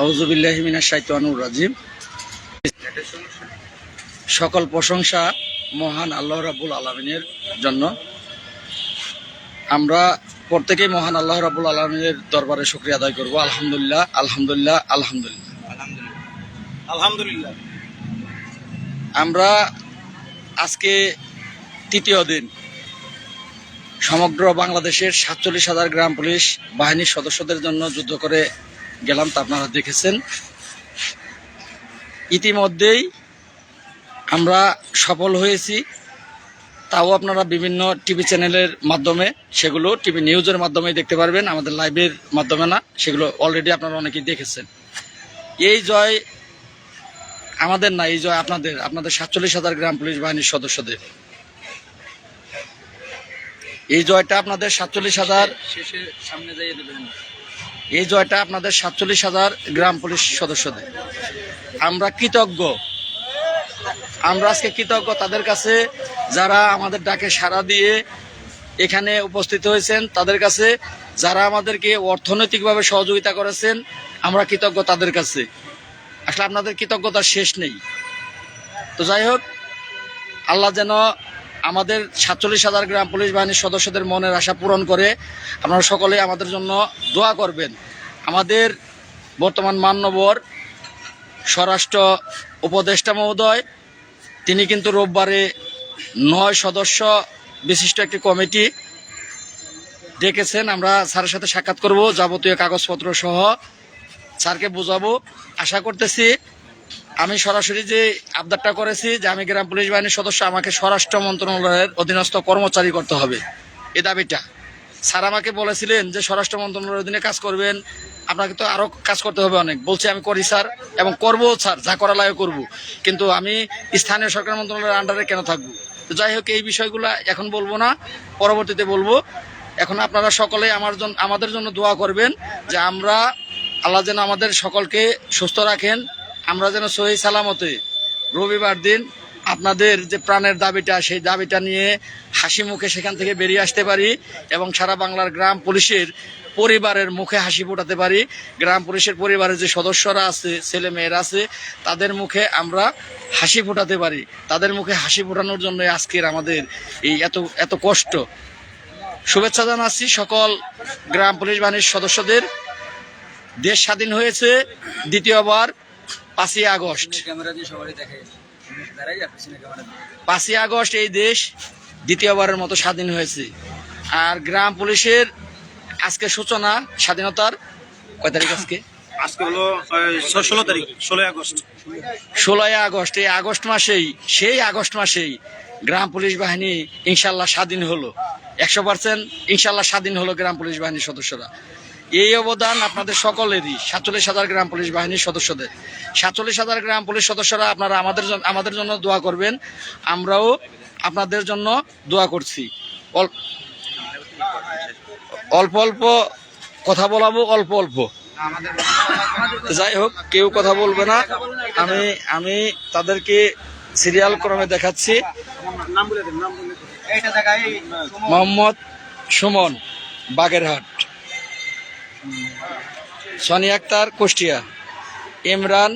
আউজুবিল্লাহিমিনা সকল প্রশংসা মহান আল্লাহ রাবুল আলমিনের জন্য। আমরা প্রত্যেকেই মহান আল্লাহ রাবুল আলমিনের দরবারে শুক্রিয়া আদায় করব। আলহামদুলিল্লাহ আলহামদুলিল্লাহ আলহামদুলিল্লাহ। আলহামদুলিল্লাহ। আমরা আজকে তৃতীয় দিন। সমগ্র বাংলাদেশের সাতচল্লিশ হাজার গ্রাম পুলিশ বাহিনীর সদস্যদের জন্য যুদ্ধ করে গেলাম তা আপনারা দেখেছেন। ইতিমধ্যেই আমরা সফল হয়েছি। তাও আপনারা বিভিন্ন টিভি চ্যানেলের মাধ্যমে, সেগুলো টিভি নিউজের মাধ্যমে দেখতে পারবেন, আমাদের লাইভের মাধ্যমে না, সেগুলো অলরেডি আপনারা অনেকেই দেখেছেন। এই জয় আমাদের না, এই জয় আপনাদের আপনাদের সাতচল্লিশ হাজার গ্রাম পুলিশ বাহিনীর সদস্যদের। এই জয়টা আপনাদের সাতচল্লিশ হাজার শেষে সামনে যাইয়ে দেবেন। এই জয়টা আপনাদের সাতচল্লিশ হাজার গ্রাম পুলিশ সদস্যদের। আমরা কৃতজ্ঞ। আমরা আজকে কৃতজ্ঞ তাদের কাছে, যারা আমাদের ডাকে সাড়া দিয়ে এখানে উপস্থিত হয়েছেন, তাদের কাছে যারা আমাদেরকে অর্থনৈতিকভাবে সহযোগিতা করেছেন, আমরা কৃতজ্ঞ তাদের কাছে। আসলে আপনাদের কৃতজ্ঞতা শেষ নেই। তো যাই হোক, আল্লাহ যেন আমাদের সাতচল্লিশ হাজার গ্রাম পুলিশ বাহিনীর সদস্যদের মনের আশা পূরণ করে আপনারা সকলে আমাদের জন্য দোয়া করবেন। আমাদের বর্তমান মান্যবর স্বরাষ্ট্র উপদেষ্টা মহোদয়, তিনি কিন্তু রোববারে নয় সদস্য বিশিষ্ট একটি কমিটি ডেকেছেন। আমরা স্যারের সাথে সাক্ষাৎ করব, যাবতীয় কাগজপত্র সহ স্যারকে বোঝাবো। আশা করতেছি আমি সরাসরি যে আবদারটা করেছি যে আমি গ্রাম পুলিশ বাহিনীর সদস্য, আমাকে স্বরাষ্ট্র মন্ত্রণালয়ের অধীনস্থ কর্মচারী করতে হবে। এ দাবিটা। স্যার আমাকে বলেছিলেন যে স্বরাষ্ট্র মন্ত্রণালয়ের অধীনে কাজ করবেন। আপনাকে তো আরও কাজ করতে হবে অনেক। বলছি আমি করি, স্যার, এবং করব, স্যার, যা করা লাগে করব। কিন্তু আমি স্থানীয় সরকার মন্ত্রণালয়ের আন্ডারে কেন থাকব? তো যাই হোক, এই বিষয়গুলো এখন বলব না। পরবর্তীতে বলব। এখন আপনারা সকলে আমার জন্য আমাদের জন্য দোয়া করবেন যে আমরা আল্লাহ যেন আমাদের সকলকে সুস্থ রাখেন আমরা যেন সহি সালামতে রবিবার দিন আপনাদের যে প্রাণের দাবিটা, সেই দাবিটা নিয়ে হাসি মুখে সেখান থেকে বেরিয়ে আসতে পারি এবং সারা বাংলার গ্রাম পুলিশের পরিবারের মুখে হাসি ফোটাতে পারি। গ্রাম পুলিশের পরিবারের যে সদস্যরা আছে, ছেলে মেয়েরা আছে, তাদের মুখে আমরা হাসি ফোটাতে পারি। তাদের মুখে হাসি ফোটানোর জন্য আজকের আমাদের এই এত এত কষ্ট। শুভেচ্ছা জানাচ্ছি সকল গ্রাম পুলিশ বাহিনীর সদস্যদের। দেশ স্বাধীন হয়েছে, দ্বিতীয়বার পাঁচই আগস্ট। পাঁচই আগস্ট এই দেশ দ্বিতীয়বারের মতো স্বাধীন হয়েছে। আর গ্রাম পুলিশের আজকে সূচনা স্বাধীনতার কয় তারিখ আজকে? আজকে হলো ষোলো তারিখ ষোলোই আগস্ট। ষোলোই আগস্ট এই আগস্ট মাসেই সেই আগস্ট মাসেই গ্রাম পুলিশ বাহিনী ইনশাল্লাহ স্বাধীন হলো। একশো পার্সেন্ট ইনশাল্লাহ স্বাধীন হলো গ্রাম পুলিশ বাহিনীর সদস্যরা। এই অবদান আপনাদের সকলেরই। সাতচল্লিশ হাজার গ্রাম পুলিশ বাহিনীর সদস্যদের। সাতচল্লিশ হাজার গ্রাম পুলিশ সদস্যরা আপনারা আমাদের আমাদের জন্য দোয়া করবেন। আমরাও আপনাদের জন্য দোয়া করছি। অল্প অল্প কথা বলাবো অল্প অল্প। যাই হোক কেউ কথা বলবে না। আমি আমি তাদেরকে সিরিয়াল ক্রমে দেখাচ্ছি। মোহাম্মদ সুমন বাগেরহাট। সনি আক্তার কুষ্টিয়া। ইমরান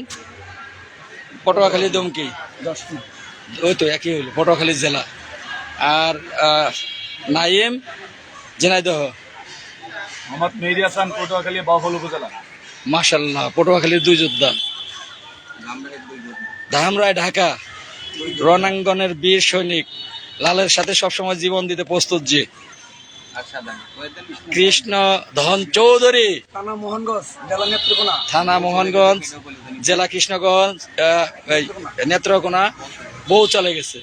পটুয়াখালী দুমকি। ওই তো একই হইল পটুয়াখালী জেলা। আর নাইম ঝিনাইদহ। মোহাম্মদ হাসান পটুয়াখালী বাউফল উপজেলা। মাসাল্লাহ পটুয়াখালীর দুই যোদ্ধা। ধামরায় ঢাকা। রণাঙ্গনের বীর সৈনিক লালের সাথে সবসময় জীবন দিতে প্রস্তুত যে। কৃষ্ণ ধন চৌধুরী। থানা মোহনগঞ্জ জেলা নেত্রকোনা। থানা মোহনগঞ্জ জেলা কৃষ্ণগঞ্জ নেত্রকোনা। বউ চলে গেছে।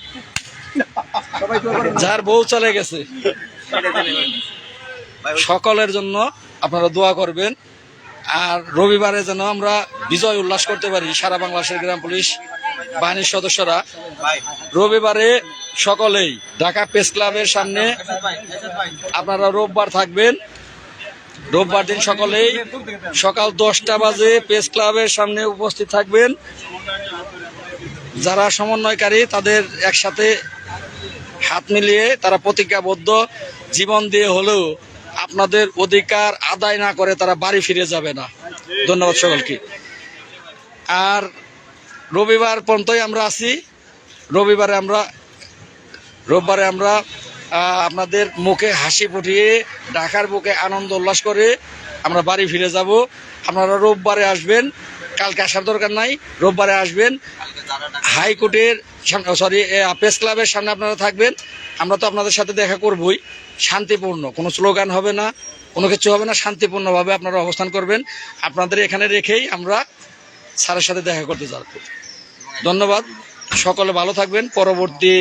যার বউ চলে গেছে। সকলের জন্য আপনারা দোয়া করবেন। আর রবিবারে যেন আমরা বিজয় উল্লাস করতে পারি সারা বাংলাদেশের গ্রাম পুলিশ বাহিনীর সদস্যরা। রবিবারে সকলেই ঢাকা প্রেস ক্লাবের সামনে আপনারা রোববার থাকবেন। রোববার দিন সকলেই সকাল দশটা বাজে প্রেস ক্লাবের সামনে উপস্থিত থাকবেন। যারা সমন্বয়কারী, তাদের একসাথে হাত মিলিয়ে তারা প্রতিজ্ঞাবদ্ধ। জীবন দিয়ে হলেও আপনাদের অধিকার আদায় না করে তারা বাড়ি ফিরে যাবে না। ধন্যবাদ সকলকে। আর রবিবার পর্যন্তই আমরা আছি। রবিবারে আমরা রোববারে আমরা আপনাদের মুখে হাসি ফুটিয়ে, ঢাকার বুকে আনন্দ উল্লাস করে আমরা বাড়ি ফিরে যাব। আপনারা রোববারে আসবেন, কালকে আসার দরকার নাই, রোববারে আসবেন। হাইকোর্টের সরি প্রেস ক্লাবের সামনে আপনারা থাকবেন। আমরা তো আপনাদের সাথে দেখা করবই। শান্তিপূর্ণ, কোনো স্লোগান হবে না, কোনো কিছু হবে না, শান্তিপূর্ণভাবে আপনারা অবস্থান করবেন। আপনাদের এখানে রেখেই আমরা স্যারের সাথে দেখা করতে যাব। ধন্যবাদ, সকলে ভালো থাকবেন। পরবর্তী